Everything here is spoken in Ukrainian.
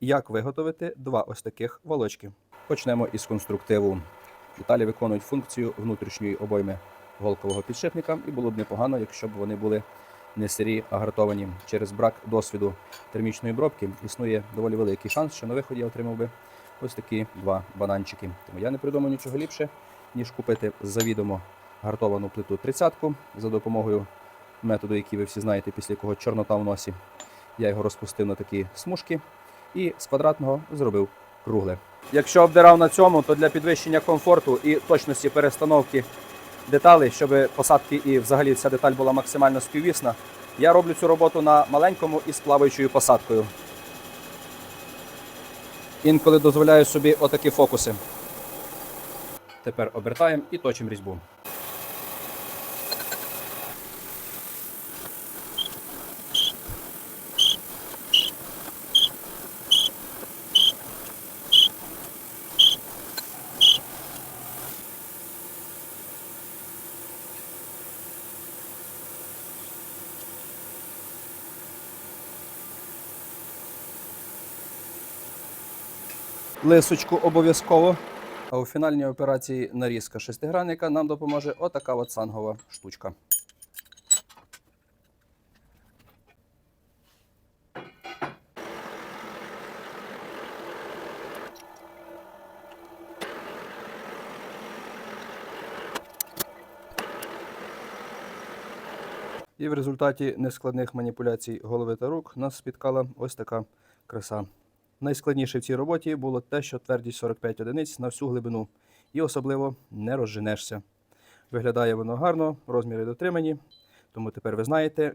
як виготовити два ось таких волочки. Почнемо із конструктиву. Деталі виконують функцію внутрішньої обойми голкового підшипника, і було б непогано, якщо б вони були не сирі, а гартовані. Через брак досвіду термічної обробки існує доволі великий шанс, що на виході я отримав би ось такі два бананчики. Тому я не придумав нічого ліпше, ніж купити завідомо гартовану плиту 30-ку за допомогою методу, який ви всі знаєте, після якого чорнота в носі. Я його розпустив на такі смужки і з квадратного зробив кругле. Якщо обдирав на цьому, то для підвищення комфорту і точності перестановки деталей, щоб посадки і взагалі вся деталь була максимально співвісна, я роблю цю роботу на маленькому із плаваючою посадкою. Інколи дозволяю собі отакі фокуси. Тепер обертаємо і точимо різьбу. Лисочку обов'язково. А у фінальній операції нарізка шестигранника нам допоможе отака от сангова штучка. І в результаті нескладних маніпуляцій голови та рук нас спіткала ось така краса. Найскладніше в цій роботі було те, що твердість 45 одиниць на всю глибину, і особливо не розженешся. Виглядає воно гарно, розміри дотримані, тому тепер ви знаєте,